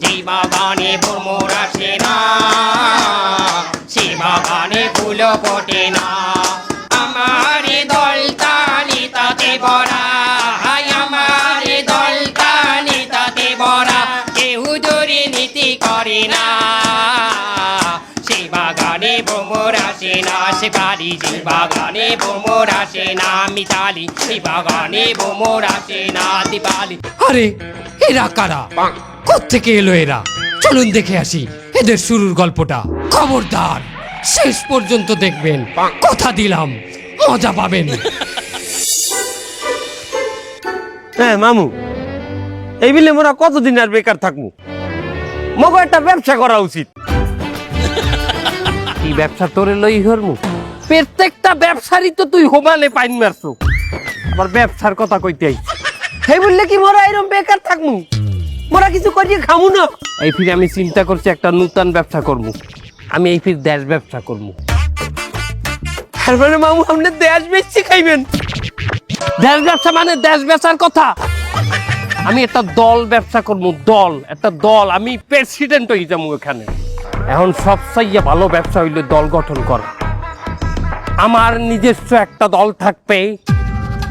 যে বাগানে ভ্রমর আসে না। সে বাগানে ফুল ফোটে না। আমার দল তালি তাতে ভরা। হাই আমার দল তালি তাতে ভরা। কেউ জোরে নীতি করে না। বাগানে ভ্রমর আসে না। সে বাড়ি যে বাগানে ভ্রমর আসে না। মিতালি সে বাগানে ভ্রমর আসে না। দিপালি। আরে এরা কারা? কোত্থেকে এলো এরা? চলুন দেখে আসি এদের শুরুর গল্পটা। খবরদার শেষ পর্যন্ত দেখবেন। কথা দিলাম মজা পাবেন। হ্যাঁ মামু। এই বিলে মোরা কতদিন আর বেকার থাকব মগো একটা ব্যবসা করা উচিত। কি ব্যবসা তোরে লই হরমু? প্রত্যেকটা ব্যবসারই তো তুই হোমানে পাইন মারছো। আবার ব্যবসার কথা কইতে আই সেই বললে কি মোরা এরকম বেকার থাকমু? মোরা কিছু করিয়ে খামু না। এই ফিরে আমি চিন্তা করছি একটা নূতন ব্যবসা করব। আমি এই ফির দেশ ব্যবসা করব। তারপরে মামু আপনি দেশ বেচছি খাইবেন। দেশ ব্যবসা মানে দেশ বেচার কথা। আমি একটা দল ব্যবসা করব দল একটা দল। আমি প্রেসিডেন্ট হয়ে যাব এখানে। এখন সবচাইয়ে ভালো ব্যবসা হইলে দল গঠন করা। আমার নিজস্ব একটা দল থাকবে।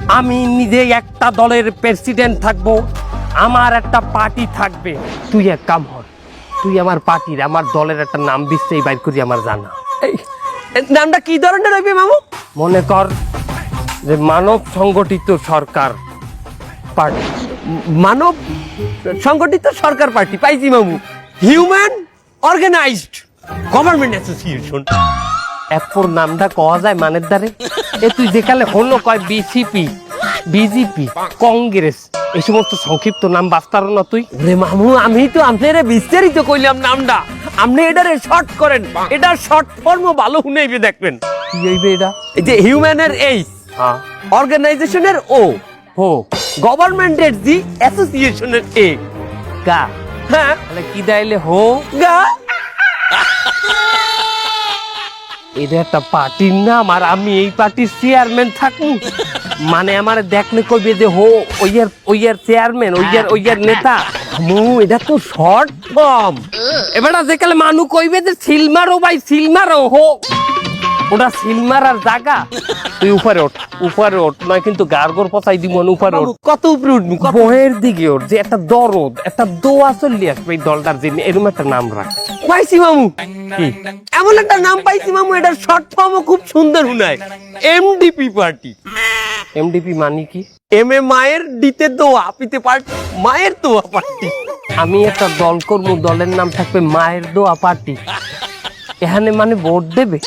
আমি নিজে একটা দলের প্রেসিডেন্ট থাকব। আমার একটা পার্টি থাকবে। তুই এক কাম হর তুই আমার পার্টির আমার দলের একটা নাম দিচ্ছেই বাইর করি আমার জানা। নামটা কি ধরনের হইবে মামু? মনে কর যে মানব সংগঠিত সরকার পার্টি। মানব সংগঠিত সরকার পার্টি পাইছি মামু। হিউম্যান অর্গানাইজড গভর্নমেন্ট অ্যাসোসিয়েশন এরপর নামটা কওয়া যায় মানের দ্বারে এ তুই যেখানে হলো কয় বিসিপি বিজেপি কংগ্রেস এই সমস্ত সংক্ষিপ্ত নাম বাস্তার না তুই? রে মামু আমি তো আপনারে বিস্তারিত কইলাম নামটা। আপনি এটারে শর্ট করেন। এটা শর্ট ফর্ম ভালো শুনেইবে দেখবেন। কি হইবে এটা? এই যে হিউম্যানের এইচ হ্যাঁ। অর্গানাইজেশনের ও হো। গভর্নমেন্টের জি অ্যাসোসিয়েশনের এ গা। হ্যাঁ? তাহলে কি দাইলে হো? গা। এটা একটা পার্টির নাম আর আমি এই পার্টির চেয়ারম্যান থাকুন মানে আমার দেখলে কইবে যে হো ওইয়ার ওইয়ার চেয়ারম্যান ওইয়ার ওইয়ার নেতা। মু এটা তো শর্ট ফর্ম এবারে যেকালে মানু কইবে যে সিলমারো ভাই সিলমারো হো। ওটা সিলমারার জায়গা। তুই উপরে ওঠ উপরে ওঠ নয় কিন্তু গার্গর পচাই দিব উপরে ওঠ। কত উপরে উঠবি বহের দিকে ওঠ যে একটা দরদ একটা দোয়া চললি আসবে এই দলটার জন্য এরকম একটা নাম রাখ। পাইছি মামু। এমন একটা নাম পাইছি মামু এটার শর্ট ফর্মও খুব সুন্দর শুনায়। এমডিপি পার্টি এমডিপি মানে কি? এম এ মায়ের ডিতে দোয়া পিতে পার্টি মায়ের দোয়া পার্টি আমি একটা দল করব দলের নাম থাকবে মায়ের দোয়া পার্টি এখানে মানে ভোট দেবে?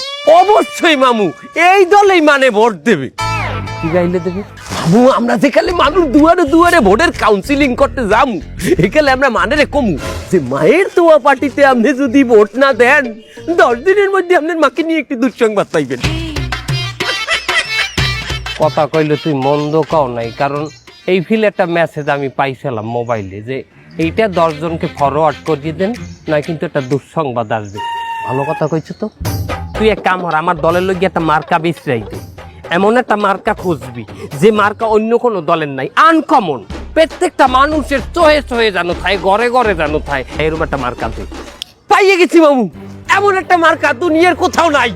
অবশ্যই মামু এই দলেই মানে ভোট দেবে। কি গাইলে দেবে? মামু আমরা যেখানে মানুষ দুয়ারে দুয়ারে ভোটের কাউন্সিলিং করতে যামু এখানে আমরা মানে রে কমু যে মায়ের দোয়া পার্টিতে আপনি যদি ভোট না দেন দশ দিনের মধ্যে আপনার মাকে নিয়ে একটি দুঃসংবাদ পাইবেন। কথা কইলে তুই মন্দ কও নাই কারণ এই ফিল একটা মেসেজ আমি পাইছিলাম মোবাইলে যে এইটা দশজনকে ফরওয়ার্ড করিয়ে দেন নয় কিন্তু একটা দুঃসংবাদ আসবে। ভালো কথা কইছো তো? তুই এক কাম কর, আমার দলের লোক একটা মার্কা বিশ্রাই দে। এমন একটা মার্কা খুঁজবি, যে মার্কা অন্য কোনো দলের নাই আনকমন প্রত্যেকটা মানুষের চোহে চোহে জানো থাই ঘরে ঘরে জানো থাই এরকম একটা মার্কা তুই পাইয়ে গেছি মামু, এমন একটা মার্কা দুনিয়ার কোথাও নাই।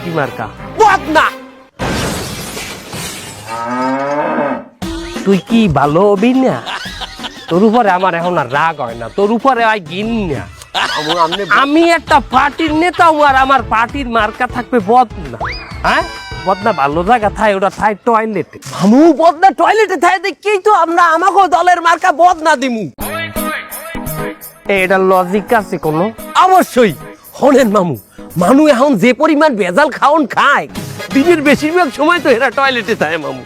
কি মার্কা? বদনা তুই কি ভালো হবি না? তোর উপরে আমার এখন আর রাগ হয় না, তোর উপরে আয় গিন না আমি একটা পার্টির নেতা আর আমার পার্টির মার্কা থাকবে বদনা। হ্যাঁ? বদনা ভালো জায়গা থাই ওটা থাই টয়লেটে আমু বদনা টয়লেটে থাই দেখেই তো আমরা আমাকে দলের মার্কা বদনা দিমু। এটা লজিক আছে কোনো? অবশ্যই। হলেন মামু মানু এখন যে পরিমাণ ভেজাল খাওন খায় দিনের বেশিরভাগ সময় তো এরা টয়লেটে থাকে মামু।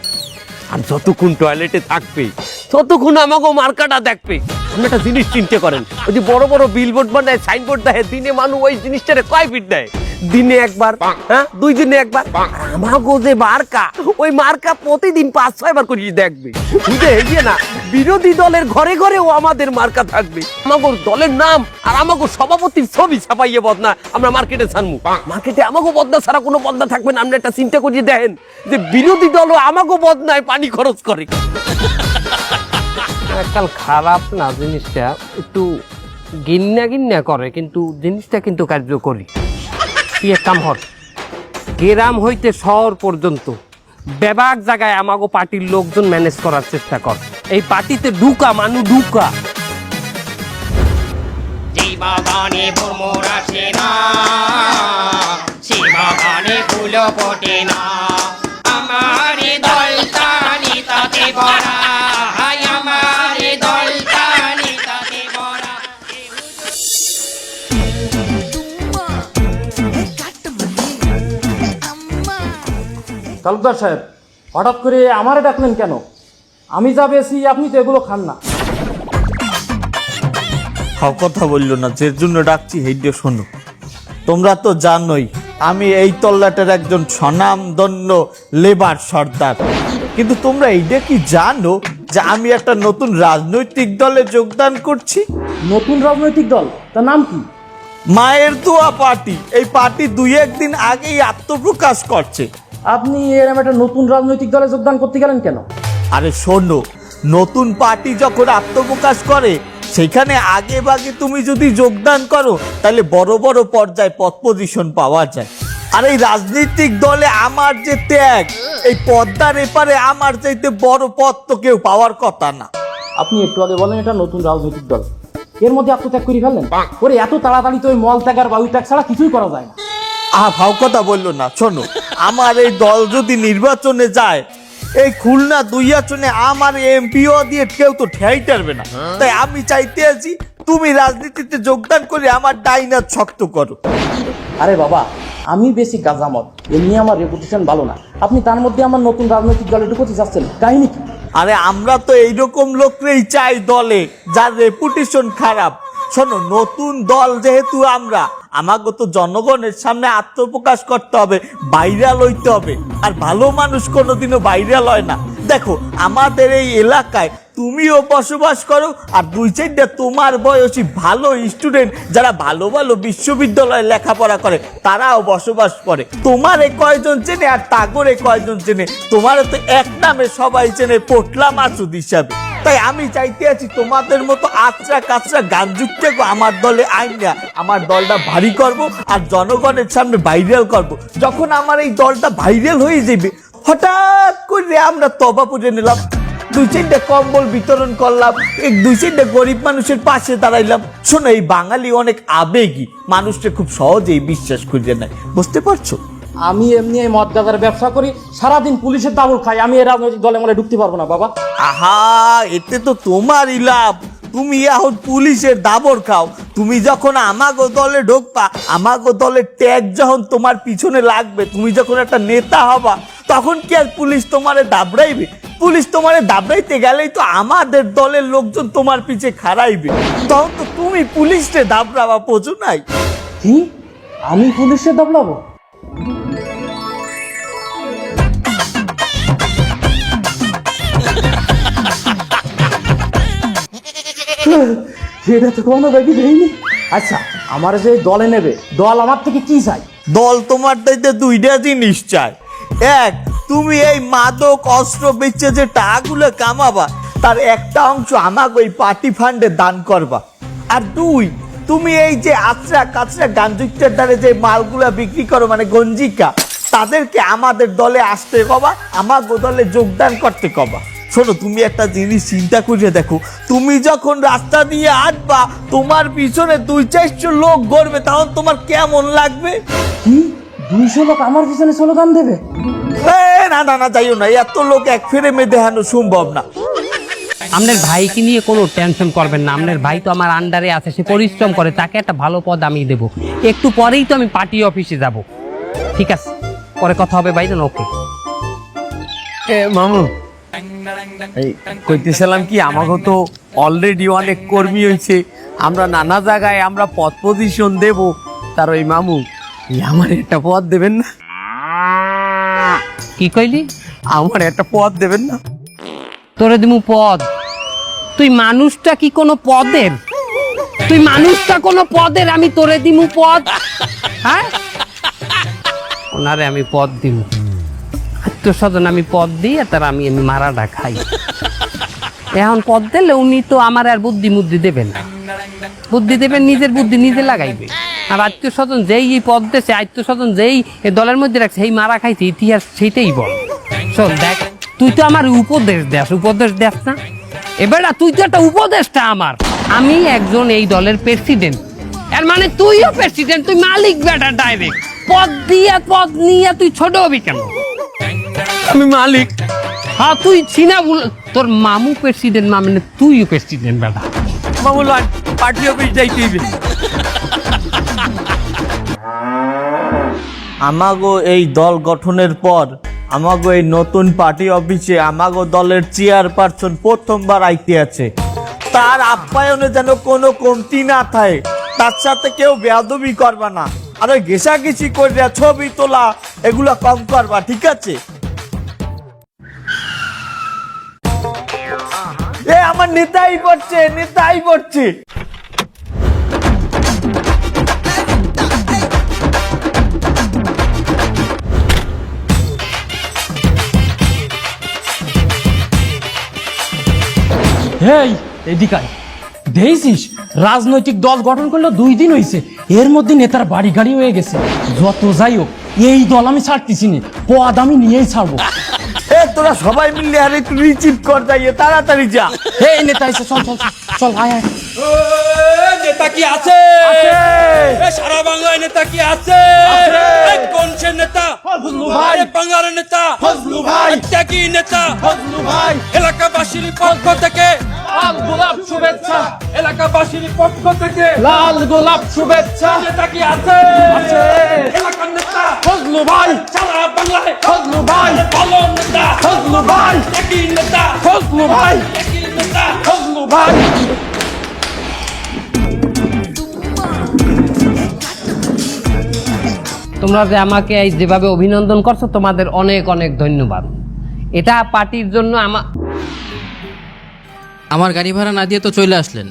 আর যতক্ষণ টয়লেটে থাকবে ততক্ষণ আমাকে মার্কাটা দেখবে। আপনি একটা জিনিস চিনতে করেন ওই যে বড় বড় বিলবোর্ড বানায় সাইনবোর্ড দেয় দিনে মানুষ ওই জিনিসটারে কয় ফিট দেয়? দিনে একবার হ্যাঁ? দুই দিনে একবার। আমাকে যে মার্কা ওই মার্কা প্রতিদিন পাঁচ ছয় বার করে দেখবে। বুঝে গিয়ে না বিরোধী দলের ঘরে ঘরেও আমাদের মার্কা থাকবে। আমাকে দলের নাম আর আমাকে সভাপতির ছবি ছাপাইয়ে বদনা আমরা মার্কেটে ছাড়মু। মার্কেটে আমাকে বদনা ছাড়া কোনো বদনা থাকবে না। আপনি একটা চিন্তা করিয়ে দেখেন যে বিরোধী দলও আমাকে বদনায় পানি খরচ করে। কাল খারাপ না জিনিসটা? একটু গিন্না গিন্না করে, কিন্তু জিনিসটা কিন্তু কার্যকরী। তুই এক কাম হর গ্রাম হইতে শহর পর্যন্ত বেবাক জায়গায় আমাগো পার্টির লোকজন ম্যানেজ করার চেষ্টা কর। এই পার্টিতে ঢুকা, মানু ঢুকা। আমার তালুকদার সাহেব হঠাৎ করে আমারে ডাকলেন কেন? আমি যা বেশি আপনি তো এগুলো খান না। হাও কথা বলল না যে জন্য ডাকছি হেইডে শোনো। তোমরা তো জানোই আমি এই তল্লাটের একজন স্বনামধন্য লেবার সর্দার। কিন্তু তোমরা এইটা কি জানো যে আমি একটা নতুন রাজনৈতিক দলে যোগদান করছি? নতুন রাজনৈতিক দল? তার নাম কি? মায়ের দোয়া পার্টি। এই পার্টি দুই একদিন আগেই আত্মপ্রকাশ করছে। আপনি এরকম একটা নতুন রাজনৈতিক দলে যোগদান করতে গেলেন কেন? আরে শোনো নতুন পার্টি যখন আত্মপ্রকাশ করে সেখানে আগে ভাগে তুমি যদি যোগদান করো তাহলে বড় বড় পর্যায়ে পদ পজিশন পাওয়া যায়। আর এই রাজনৈতিক দলে আমার যে ত্যাগ এই পদ্মার এপারে আমার চাইতে বড় পদ তো কেউ পাওয়ার কথা না। আপনি একটু আগে বলেন এটা নতুন রাজনৈতিক দল। এর মধ্যে আত্মত্যাগ করে ফেললেন? ওরে এত তাড়াতাড়ি তো ওই মল ত্যাগ আর বায়ু ত্যাগ ছাড়া কিছুই করা যায় না। আহ ভাও কথা বলল না শোনো। আমার এই দল যদি নির্বাচনে যায় এই খুলনা দুই আসনে আমার এমপিও দিয়ে কেউ তো ঠেয়াই টারবে না। তাই আমি চাইতে আছি তুমি রাজনীতিতে যোগদান করে আমার ডাইনার শক্ত করো। আরে বাবা আমি বেশি গাজামত এমনি আমার রেপুটেশন ভালো না। আপনি তার মধ্যে আমার নতুন রাজনৈতিক দলে ঢুকতে চাচ্ছেন কাহিনী কি? আরে আমরা তো এইরকম লোকরেই চাই দলে যার রেপুটেশন খারাপ। শোনো নতুন দল যেহেতু আমরা আমাকে তো জনগণের সামনে আত্মপ্রকাশ করতে হবে, বাইরে হইতে হবে। আর ভালো মানুষ কোনোদিনও বাইরে হয় না। দেখো, আমাদের এই এলাকায় তুমিও বসবাস করো, আর দুই চারটা তোমার বয়সী ভালো স্টুডেন্ট যারা ভালো ভালো বিশ্ববিদ্যালয়ে লেখাপড়া করে, তারাও বসবাস করে। তোমারে কয়জন চেনে আর তাগরে কয়জন চেনে? তোমারও তো এক নামে সবাই চেনে পোটলা মাসুদ হিসাবে। তাই আমি চাইতে আছি তোমাদের মতো আচরা কাচরা গান যুক্ত আমার দলে আইন আমার দলটা ভারী করব আর জনগণের সামনে ভাইরাল করব। যখন আমার এই দলটা ভাইরাল হয়ে যাবে, হঠাৎ করে আমরা তবা পুজো নিলাম। দুই চারটা কম্বল বিতরণ করলাম এক দুই চারটা গরিব মানুষের পাশে দাঁড়াইলাম। শোনো এই বাঙালি অনেক আবেগী মানুষটা খুব সহজেই বিশ্বাস করিয়ে নেয়। বুঝতে পারছ? আমি এমনি এই মদ গাজার ব্যবসা করি সারাদিন পুলিশের দাবল খাই আমি এই রাজনৈতিক দলে মনে ঢুকতে পারব না বাবা। আহা এতে তো তোমারই লাভ। তুমি এখন পুলিশের দাবর খাও। তুমি যখন আমাগো দলে ঢোকবা আমাগো দলের ট্যাগ যখন তোমার পিছনে লাগবে তুমি যখন একটা নেতা হবা তখন কি আর পুলিশ তোমারে দাবড়াইবে? পুলিশ তোমারে দাবড়াইতে গেলেই তো আমাদের দলের লোকজন তোমার পিছে খাড়াইবে। তখন তো তুমি পুলিশকে দাবড়াবা পোচো নাই। কি? আমি পুলিশে দাবড়াবো? এটা তো কোনো ব্যাগই দেয়নি আচ্ছা আমার যে দলে নেবে দল আমার থেকে কি চাই দল তোমার দাইতে দুইটা জিনিস চায়। এক তুমি এই মাদক অস্ত্র বেচে যে টাকাগুলো কামাবা তার একটা অংশ আমাকে ওই পার্টি ফান্ডে দান করবা। আর দুই তুমি এই যে আচরা কাচরা গাঞ্জুকটার দ্বারে যে মালগুলা বিক্রি করো মানে গঞ্জিকা তাদেরকে আমাদের দলে আসতে কবা আমাকে দলে যোগদান করতে কবা। শোনো তুমি একটা জিনিস চিন্তা করে দেখো তুমি যখন রাস্তা দিয়ে আসবা তোমার পিছনে দুই চারশো লোক গড়বে তখন তোমার কেমন লাগবে? কি? দুইশো লোক আমার পিছনে স্লোগান দেবে? না না না যাইও না এত লোক এক ফেরে মে দেখানো সম্ভব না। আপনার ভাইকে নিয়ে কোনো টেনশন করবেন না। আপনার ভাই তো আমার আন্ডারে আছে সে পরিশ্রম করে তাকে একটা ভালো পদ আমি দেবো। একটু পরেই তো আমি পার্টি অফিসে যাব। ঠিক আছে পরে কথা হবে ভাই জান ওকে এ মামু। এই কইতেছিলাম কি আমাকে তো অলরেডি অনেক কর্মী হয়েছে আমরা নানা জায়গায় আমরা পদ পজিশন দেব। তার ওই মামু আমার একটা পদ দেবেন না? কি কইলি? আমার একটা পদ দেবেন না। তোরে দিমু পদ। তুই মানুষটা কি কোনো পদের? তুই মানুষটা কোনো পদের আমি তোরে দিমু পদ। হ্যাঁ? ওনারে আমি পদ দিমু। আত্মীয় স্বজন আমি পদ দিই আর তার আমি আমি মারাটা খাই। এখন পদ দিলে উনি তো আমার আর বুদ্ধি মুদ্ধি দেবেন না। বুদ্ধি দেবেন নিজের বুদ্ধি নিজে লাগাইবে। আর আত্মীয় স্বজন যেই এই পদ দেশে আত্মীয় স্বজন যেই এই দলের মধ্যে রাখছে সেই মারা খাইছে ইতিহাস সেইটাই বল। শোন দেখ তুই তো আমার উপদেশ দেস উপদেশ দেস না। এবার তুই তো একটা উপদেশটা আমার। আমি একজন এই দলের প্রেসিডেন্ট এর মানে তুইও প্রেসিডেন্ট তুই মালিক বেটা ডাইরেক্ট পদ দিয়ে পদ নিয়ে তুই ছোট হবি কেন? আমি মালিক। হ্যাঁ তুই চিনা বল তোর মামু প্রেসিডেন্ট মা মানে তুইও প্রেসিডেন্ট বেটা। মামু পার্টি অফিস যাইতে আমাগো এই দল গঠনের পর, আমাগো এই নতুন পার্টি অফিসে আমাগো দলের চেয়ারপারসন প্রথমবার আইতে আছে। তার আপ্যায়নে যেন কোনো কমতি না থাকে, তার সাথে কেউ বেয়াদবি করবা না। আরে ঘেসাঘেসি করে ছবি তোলা, এগুলা কম করবা, ঠিক আছে? এ, আমার নেতাই পড়ছে নেতাই পড়ছে হেই এদিকায় দেখছিস? রাজনৈতিক দল গঠন করল দুই দিন হয়েছে এর মধ্যে নেতার বাড়ি গাড়ি হয়ে গেছে। যত যাই হোক এই দল আমি ছাড়তেছি না। পদ আমি নিয়েই ছাড়বো। এ তোরা সবাই মিলে আরে একটু রিচিভ কর যাইয়ে তাড়াতাড়ি যা। এই নেতা এসে চল চল চল, আয় আয়। নেতা কি আছে? সারা বাংলায় নেতা কি আছে? কোন সে নেতা? ফজলু ভাই। বাংলার নেতা। ফজলু ভাই। নেতা? ফজলু ভাই। এলাকাবাসীর পক্ষ থেকে লাল গোলাপ শুভেচ্ছা এলাকাবাসীর পক্ষ থেকে। লাল গোলাপ শুভেচ্ছা। নেতা কি আছে? আছে। এলাকার নেতা। ফজলু ভাই। সারা বাংলায়। ফজলু ভাই। ভালো নেতা। ফজলু ভাই। ত্যাগী নেতা। ফজলু ভাই। ত্যাগী নেতা। ফজলু ভাই। তোমরা যে আমাকে এই যেভাবে অভিনন্দন করছ তোমাদের অনেক অনেক ধন্যবাদ। এটা পার্টির জন্য আমা আমার গাড়ি ভাড়া না দিয়ে তো চলে আসলেন।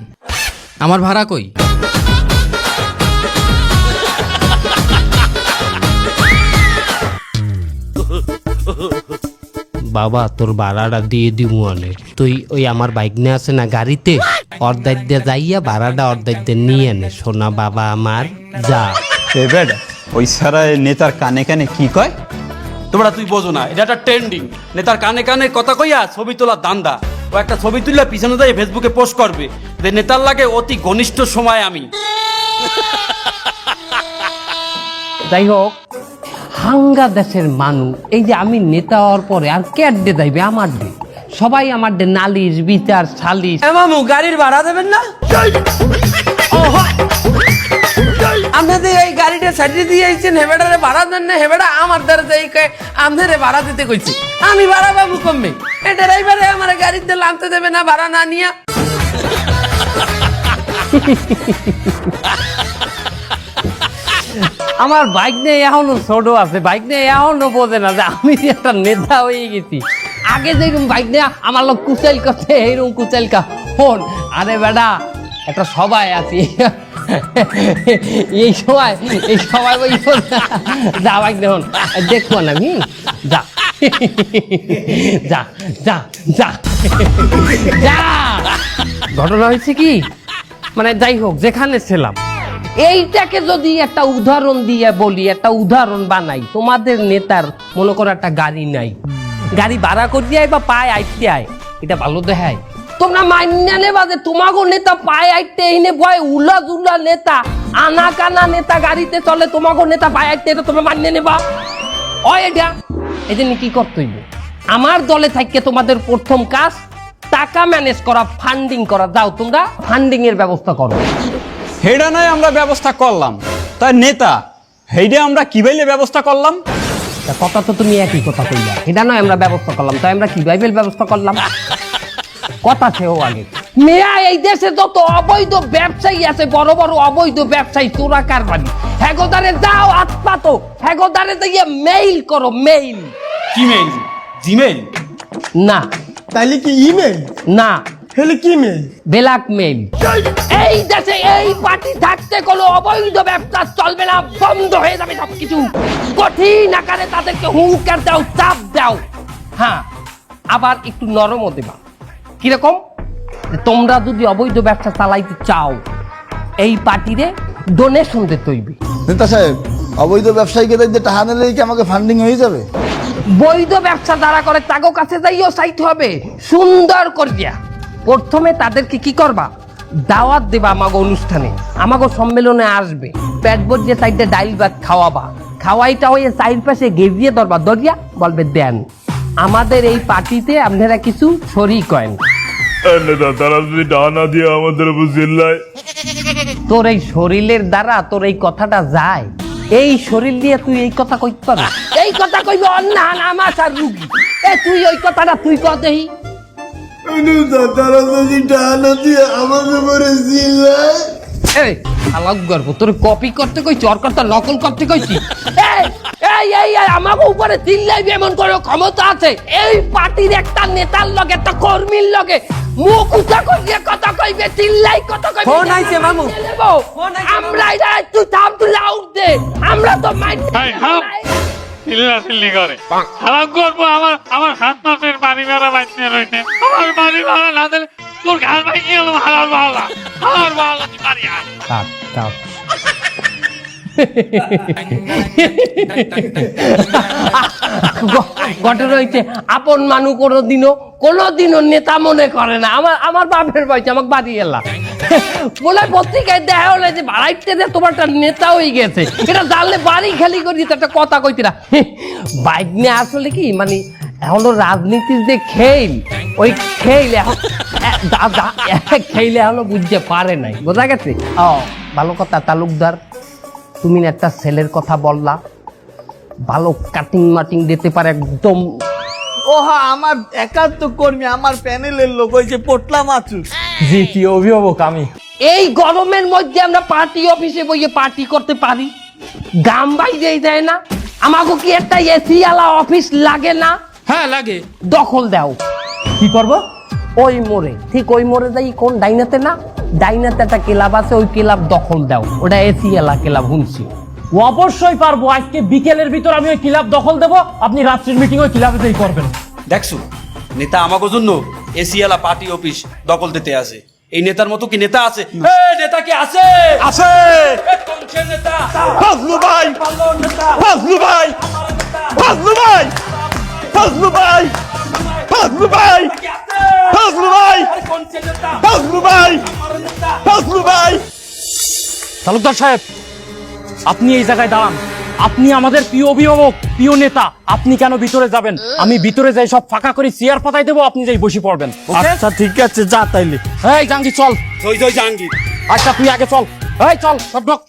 আমার ভাড়া কই? বাবা তোর ভাড়াটা দিয়ে দিমু অনেক তুই ওই আমার বাইক নিয়ে আছে না গাড়িতে? অর্ধাইত দিয়ে যাইয়া ভাড়াটা অর্ধাইত দিয়ে নিয়ে আনে। সোনা বাবা আমার যা। এবার ওই সারা নেতার কানে কানে কি কয়? তোমরা তুই বোঝো না এটা একটা ট্রেন্ডিং নেতার কানে কানে কথা কইয়া ছবি তোলার দান্দা ও একটা ছবি তুললে পিছনে দিয়ে ফেসবুকে পোস্ট করবে। যে নেতার লাগে অতি ঘনিষ্ঠ সময় আমি। যাই হোক হাঙ্গা দেশের মানুষ এই যে আমি নেতা হওয়ার পরে আর কে ডে যাইবে? আমার ডে সবাই আমার ডে নালিশ বিচার সালিশ। মামু গাড়ির ভাড়া দেবেন না? আপনাদের এই গাড়িটা সাইডে দিয়ে আইছেন, হেবেডারে ভাড়া দেন না, হেবেডা আমার দ্বারা যাই কয় আপনারে ভাড়া দিতে কইছি। আমি ভাড়া পাবো কমবে এ ড্রাইভারে আমার গাড়িতে লামতে দেবে না, ভাড়া না নিয়া। আমার বাইক নিয়ে এখনও ছোট আছে, বাইক নিয়ে এখনও বোঝে না যে আমি যে একটা নেতা হয়ে গেছি। আগে যেরকম বাইক নিয়ে আমার লোক কুচাইল করতে এইরকম কুচাইল কা ফোন। আরে বেটা, একটা সবাই আছি। এই সময় এই সময় ওই যা বাইক দেখুন দেখব না আমি যা। যা যা যা। যা। ঘটনা হয়েছে কি? মানে যাই হোক, যেখানে ছিলাম। এইটাকে যদি একটা উদাহরণ দিয়ে বলি, একটা উদাহরণ বানাই, তোমাদের নেতার মনে করো একটা গাড়ি নাই। গাড়ি ভাড়া করতে আয় বা পায় আইতে আয় এটা ভালো দেখায়। তোমরা মান্য নেবা যে তোমাগো নেতা পায়ে আইতে এনে ভয় উলা দুলা নেতা আনা কানা নেতা গাড়িতে চলে তোমাগো নেতা পায়ে আইতে এটা তোমরা মান্য নেবা। ও এটা এই জন্য কি করতে আমার দলে থাকতে তোমাদের প্রথম কাজ টাকা ম্যানেজ করা ফান্ডিং করা। যাও তোমরা ফান্ডিং এর ব্যবস্থা করো। হেডা নয় আমরা ব্যবস্থা করলাম। তাই নেতা হেডে আমরা কি বাইলে ব্যবস্থা করলাম? কথা তো তুমি একই কথা কইলা। এটা নয় আমরা ব্যবস্থা করলাম তাই আমরা কি বাইবেল ব্যবস্থা করলাম? কথা সেও আগে। মেয়া এই দেশে যত অবৈধ ব্যবসায়ী আছে বড় বড় অবৈধ ব্যবসায়ী তোরা কারবারি হেগোদারে যাও আতপাতো হেগোদারে দিয়ে মেইল করো মেইল কিমেল জিমেল না। তাইলে কি ইমেল না। হলে কি মেল ব্ল্যাক মেইল এই দেশে এই পার্টি থাকতে কোনো অবৈধ ব্যবসা চলবে না বন্ধ হয়ে যাবে সবকিছু। কঠিন আকারে তাদেরকে হুঙ্কার দাও চাপ দাও। হ্যাঁ আবার একটু নরমও দেবা। কীরকম? তোমরা যদি অবৈধ ব্যবসা চালাইতে চাও এই পার্টিরে ডোনেশন দিতে হইবে। নেতা সাহেব অবৈধ ব্যবসায়ীকে দেখতে টাকা নিলে কি আমাকে ফান্ডিং হয়ে যাবে? বৈধ ব্যবসা দ্বারা করে তাগো কাছে যাইও চাইতে হবে। সুন্দর করিয়া। প্রথমে তাদেরকে কি করবা? দাওয়াত দেবা আমাগো অনুষ্ঠানে। আমাগো সম্মেলনে আসবে। পেট ভরিয়ে সাইডে ডাইল ভাত খাওয়াবা। খাওয়াইটা হয়ে সাইড পাশে গেভিয়ে ধরবা। দরিয়া বলবে দেন। আমাদের এই পার্টিতে আপনারা কিছু শরিক করেন তারা যদি টাকা না দিয়ে আমাদের উপর চিল্লায় তোর এই শরীরের দ্বারা তোর এই কথাটা যায়। এই শরীর দিয়ে তুই এই কথা কইতে পারবি? এই কথা কইবে অন্য আমার আর রুগী। এ তুই ওই কথাটা তুই কতেই তারা যদি টাকা দিয়ে আমাদের উপরে এই গর্ব তোর কপি করতে কইছি ওর কথা নকল করতে কইছি। এই এই আমাকে উপরে চিল্লাই এমন করে ক্ষমতা আছে। এই পার্টির একটা নেতার লগে একটা কর্মীর লগে মুখ উঁচা করিয়ে কথা কইবে চিল্লাই কথা কইবে। ফোন আইছে, মামু। আমরা এটা তুই থাম তুই লাউড দে। আমরা তো মাইন্ড চিল্লাচিল্লি করে। খারাপ করব আমার আমার হাত মাসের বাড়ি ভাড়া বাইতে রয়েছে আমার বাড়ি ভাড়া না দিলে তোর ঘাল ভাই হলো হালার ভাড়া হালার তুই বাড়ি আয়। ঘটনা হইছে, আপন মানু কোনোদিনও কোনোদিনও নেতা মনে করে না। আমার আমার বাপের বাড়িতে আমাকে বাড়ি এলা। বলে পত্রিকায় দেখা হলে যে বাড়াইতে দে তোমার একটা নেতা হয়ে গেছে। এটা জানলে বাড়ি খালি করি তো একটা কথা কইতে না। বাইক নিয়ে আসলে কি মানে এখনও রাজনীতির যে খেল ওই খেল খেলে এখনও বুঝতে পারে নাই। বোঝা গেছে? ও, ভালো কথা, তালুকদার। তুমি একটা ছেলের কথা বললা। ভালো কাটিং মাটিং দিতে পারে একদম। ও হ্যাঁ আমার একান্ত কর্মী আমার প্যানেলের লোক ওই যে পোটলা মাছুস জি কি অভিভাবক আমি। এই গরমের মধ্যে আমরা পার্টি অফিসে বইয়ে পার্টি করতে পারি। গাম বাইরে যায় না। আমাকে কি একটা এসি আলা অফিস লাগে না? হ্যাঁ লাগে। দখল দাও। কি করব? ওই মোড়ে ঠিক ওই মোড়ে যাই কোন ডাইনাতে না? ডাইনাতে একটা ক্লাব আছে ওই ক্লাব দখল দাও। ওটা এসি এলা ক্লাব শুনছি। অবশ্যই পারব আজকে বিকেলের ভিতর আমি ওই ক্লাব দখল দেব আপনি রাত্রির মিটিং ওই ক্লাবেতেই করবেন। দেখছ নেতা আমাকে জন্য এসিয়ালা পার্টি অফিস দখল দিতে আছে। এই নেতার মতো কি নেতা আছে? এ নেতা কি আছে? আছে। নেতা। ফজলু ভাই। ফজলু ভাই। ফজলু ভাই। ফজলু ভাই। ফজলু ভাই। ফজলু ভাই আরে ফজলু ভাই ফজলু ভাই তালুকদার সাহেব আপনি এই জায়গায় দাঁড়ান। আপনি আমাদের প্রিয় অভিভাবক প্রিয় নেতা আপনি কেন ভিতরে যাবেন? আমি ভিতরে যাই সব ফাঁকা করে চেয়ার পাতাই দেবো আপনি যাই বসে পড়বেন আচ্ছা ঠিক আছে যা তাইলে। এই জাঙ্গি চল। জয় জাহাঙ্গীর। আচ্ছা তুই আগে চল। এই চল সব ঢোক।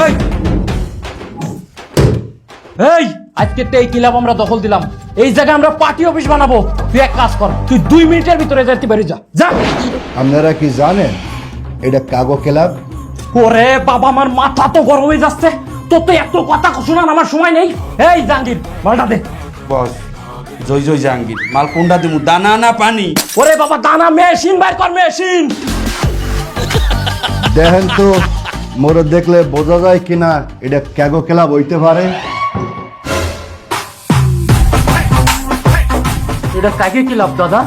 এই! এই আজকে তো এই ক্লাব আমরা দখল দিলাম। এই জায়গায় আমরা পার্টি অফিস বানাবো। তুই এক কাজ কর তুই দুই মিনিটের ভিতরে যেতে পারি যা। যা। আপনারা কি জানেন এটা কাগো ক্লাব? ওরে বাবা আমার মাথা তো গরম হয়ে যাচ্ছে। তোর তো এত কথা শোনান আমার সময় নেই। এই জাহাঙ্গীর মালটা দে। বস জয় জয় জাহাঙ্গীর। মাল কোনটা দিমু? দানা না পানি? ওরে বাবা দানা মেশিন বাইর কর মেশিন। দেখেন তো মোর দেখলে বোঝা যায় কিনা এটা ক্যাগো ক্লাব হইতে পারে। এটা কাকে কি লাভ দাদা?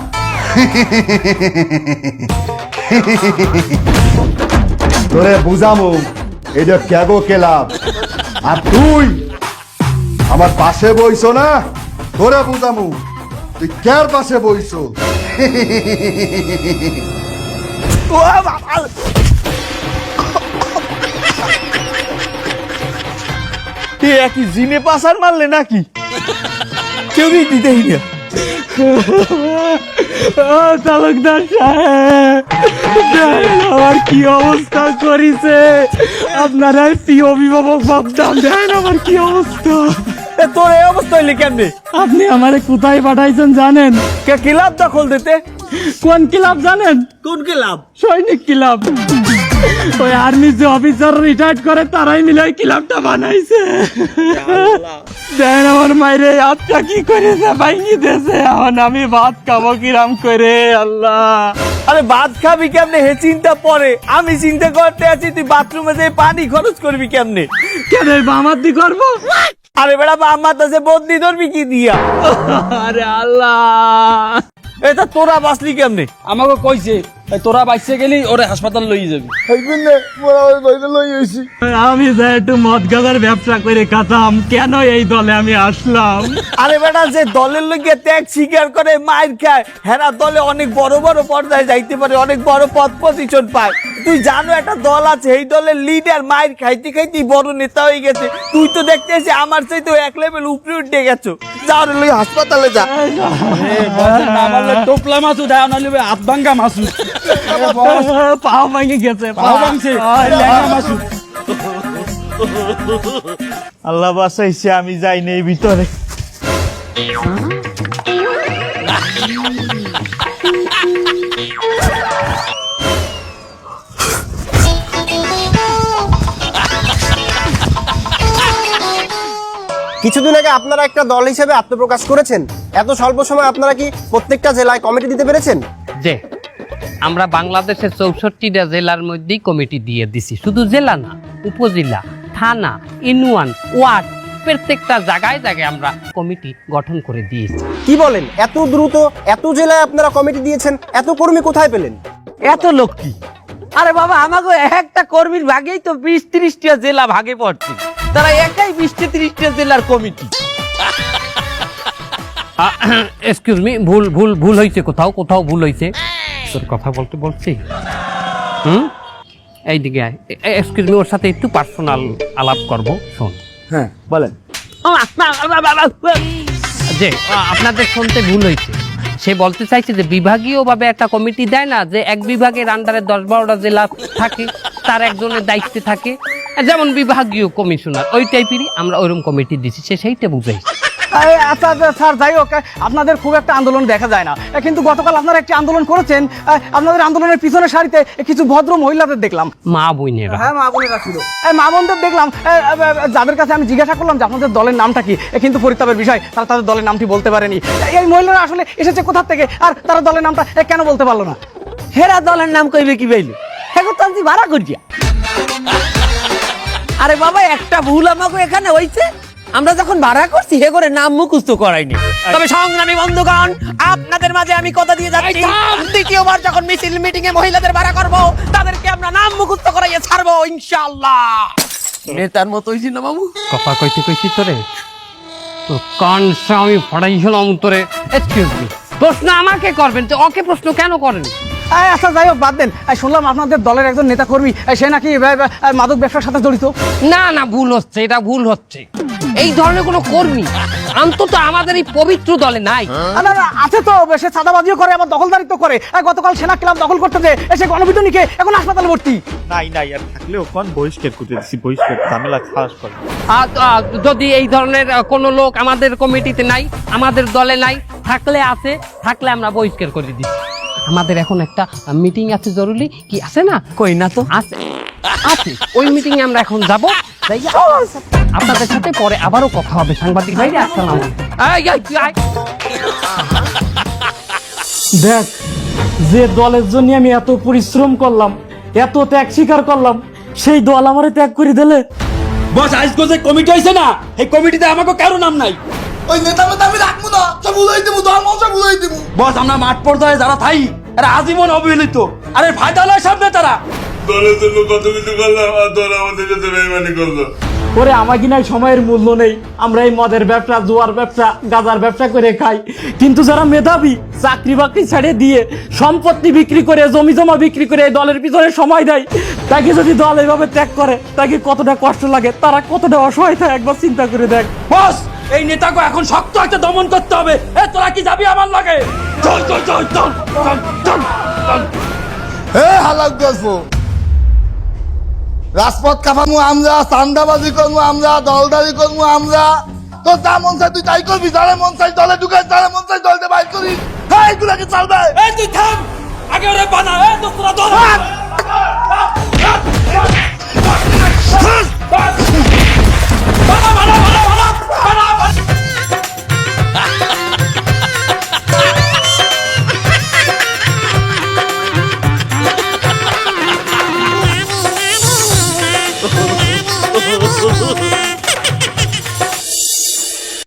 তোরে বুঝামু এটা ক্যাগো ক্লাব। আর তুই আমার পাশে বইছো না? তোরে বুঝামু তুই কার পাশে বইছো? ও বাবা! এ একই জিনে পাসার মারলে নাকি? কেউই দিতেই না। তালুকদার সাহেব আমার কি অবস্থা করিছে। আপনারা কি অভিভাবক ভাবতাম দেন আমার কি অবস্থা। তোর এই অবস্থা হইলে কেমনে? আপনি আমারে কোথায় পাঠাইছেন জানেন? কে ক্লাব দখল দিতে? কোন ক্লাব জানেন? কোন ক্লাব সৈনিক ক্লাব ওই আর্মি যে অফিসার রিটায়ার্ড করে তারাই মিলে ওই ক্লাবটা বানাইছে। দেন আমার মাইরে কি করেছে এখন আমি ভাত খাব কিরাম করে আল্লাহ। আরে ভাত খাবি কেমনে? হে চিন্তা পরে। আমি চিন্তা করতে আছি তুই বাথরুমে যে পানি খরচ করবি কেমনে? কেন বামার দি করব? আরে বেড়া বা আমার কাছে বদলি ধরবি কি দিয়া? আরে আল্লাহ। এটা তোরা বাঁচলি কেমনে? আমাকে কইছে এই তোরা বাইসে গেলি ওরে হাসপাতাল লই যাবি। আমি যে একটু মদ গাজার ব্যবসা করে কাতাম কেন এই দলে আমি আসলাম? আরে বেটা যে দলের লোকে ত্যাগ স্বীকার করে মায়ের খায় হেরা দলে অনেক বড় বড় পর্দায় যাইতে পারে অনেক বড় পদ পজিশন পায়। তুই জানো একটা দল আছে এই দলের লিডার মায়ের খাইতে খাইতে বড় নেতা হয়ে গেছে। তুই তো দেখতেছি আমার সেই চাইতে এক লেভেল উপরে উঠে গেছো। যা রে লই হাসপাতালে যা। বললে টোপলা মাছু দেয় না লিবে হাত ভাঙ্গা মাছু। পাও ভেঙে গেছে পাও ভাঙছে মাছু। আল্লাহ বাসাইছে আমি যাই নেই ভিতরে। কিছুদিন আগে আপনারা একটা দল হিসেবে আত্মপ্রকাশ করেছেন। এত স্বল্প সময় আপনারা কি প্রত্যেকটা জেলায় কমিটি দিতে পেরেছেন? যে আমরা বাংলাদেশের চৌষট্টিটা জেলার মধ্যেই কমিটি দিয়ে দিছি। শুধু জেলা না উপজেলা থানা ইউনিয়ন ওয়ার্ড প্রত্যেকটা জায়গায় জায়গায় আমরা কমিটি গঠন করে দিয়েছি। কি বলেন? এত দ্রুত এত জেলায় আপনারা কমিটি দিয়েছেন এত কর্মী কোথায় পেলেন? এত লোক কি? আরে বাবা আমাকে একটা কর্মীর ভাগেই তো বিশ ত্রিশটা জেলা ভাগে পড়ছে। তারা একাই বিশটা ত্রিশটা জেলার কমিটি। এক্সকিউজ মি ভুল ভুল ভুল হয়েছে কোথাও কোথাও ভুল হয়েছে তোর কথা বলতে বলছি। হুম? এইদিকে এক্সকিউজ মি ওর সাথে একটু পার্সোনাল আলাপ করব শোন। হ্যাঁ বলেন। যে আপনাদের শুনতে ভুল হয়েছে সে বলতে চাইছে যে বিভাগীয়ভাবে একটা কমিটি দেয় না যে এক বিভাগের আন্ডারে দশ বারোটা জেলা থাকে তার একজনের দায়িত্বে থাকে। যেমন বিভাগীয় কমিশনার ওই টাইপেরই আমরা ওইরকম কমিটি দিছি সে সেইটা বুঝাইছে আচ্ছা আচ্ছা, স্যার যাই হোক আপনাদের খুব একটা আন্দোলন দেখা যায় না। কিন্তু গতকাল আপনারা একটি আন্দোলন করেছেন আপনাদের আন্দোলনের পিছনে সারিতে কিছু ভদ্র মহিলাদের দেখলাম। মা বইনেরা হ্যাঁ মা বোনেরা ছিল। মা বোনদের দেখলাম যাদের কাছে আমি জিজ্ঞাসা করলাম যে আপনাদের দলের নামটা কি কিন্তু পরিতাপের বিষয় তারা তাদের দলের নামটি বলতে পারেনি। এই মহিলারা আসলে এসেছে কোথা থেকে আর তারা দলের নামটা কেন বলতে পারল না? হেরা দলের নাম কইবে কি বাইলে? এখন তো আমি ভাড়া করিয়া। আরে বাবা একটা ভুল আমাকে এখানে হইছে। আমরা যখন ভাড়া করছি হে করে নাম মুখস্থ করাইনি। তবে সংগ্রামী বন্ধুগণ আপনাদের মাঝে আমি কথা দিয়ে যাচ্ছি। দ্বিতীয়বার যখন মিছিল মিটিং এ মহিলাদের ভাড়া করব তাদেরকে আমরা নাম মুখস্থ করাইয়ে ছাড়বো ইনশাআল্লাহ। নেতার মতো হইছি না মামু কথা কইতে কইছি তোরে? তো কানসা আমি ফড়াইছিলাম তোরে। এক্সকিউজ মি প্রশ্ন আমাকে করবেন তো ওকে প্রশ্ন কেন করেন? আচ্ছা যাই হোক বাদ দেন। এই, শুনলাম আপনাদের দলের একজন নেতা কর্মী। সে নাকি মাদক ব্যবসার সাথে জড়িত। না না ভুল হচ্ছে এটা ভুল হচ্ছে। এই ধরনের কোনো কর্মী অন্তত আমাদের এই পবিত্র দলে নাই। না না আছে তো সে চাঁদাবাজিও করে আবার দখলদারিত্ব করে। গতকাল সেনা ক্লাব দখল করতে যে এখন হাসপাতালে ভর্তি। নাই নাই আর থাকলেও কোন বহিষ্কার করতে দিচ্ছি বহিষ্কার ঝামেলা খালাস করে। যদি এই ধরনের কোনো লোক আমাদের কমিটিতে নাই আমাদের দলে নাই থাকলে আছে থাকলে আমরা বহিষ্কার করে দিচ্ছি। আমাদের এখন একটা মিটিং আছে জরুরি। কি আছে না? কই না তো। আছে। আছে। ওই মিটিং এ আমরা এখন যাব। আপনাদের সাথে পরে আবারও কথা হবে। সাংবাদিক ভাইরা আসসালাম এই, এই, তুই আয়। দেখ যে দলের জন্য আমি এত পরিশ্রম করলাম এত ত্যাগ স্বীকার করলাম সেই দল আমারে ত্যাগ করে দিলে। বস আজকে যে কমিটি হয়েছে না এই কমিটিতে আমাকে কারও নাম নাই। ওই নেতা মেতা আমি রাখব না। সব বুঝাই দেবো ধর্ম সব বুঝাই দেবো। বস আমরা মাঠ পর্যায়ে যারা থাই এরা আজীবন অবহেলিত। আরে ফায়দা লয় সামনে তারা দলের জন্য কত কিছু করলাম আর দল আমাদের সাথে বেইমানি করল। ওরে আমাকে নাই সময়ের মূল্য নেই। আমরা এই মদের ব্যবসা জুয়ার ব্যবসা গাজার ব্যবসা করে খাই। কিন্তু যারা মেধাবী চাকরি বাকরি ছেড়ে দিয়ে সম্পত্তি বিক্রি করে জমি জমা বিক্রি করে এই দলের পিছনে সময় দেয় তাকে যদি দল এইভাবে ত্যাগ করে তাকে কতটা কষ্ট লাগে তারা কতটা অসহায় থাকে একবার চিন্তা করে দেখ। বস এই নেতাকে এখন শক্ত একটা দমন করতে হবে। এ তোরা কি যাবি আমার লাগে? চল চল চল চল চল চল চল। হে হালাক গল্প রাজপথ কাপামু আমরা চান্দাবাজি করব আমরা দলদারি করব আমরা। তো যা মন চাই তুই তাই করবি যারা মন চাই দলে ঢুকে যারা মন চাই দলতে বাইর করি হ্যাঁ এগুলাকে চালবে? এই তুই থাম! আগে ওরে বানা। এ দোস্তরা দল বানা বানা বানা বানা।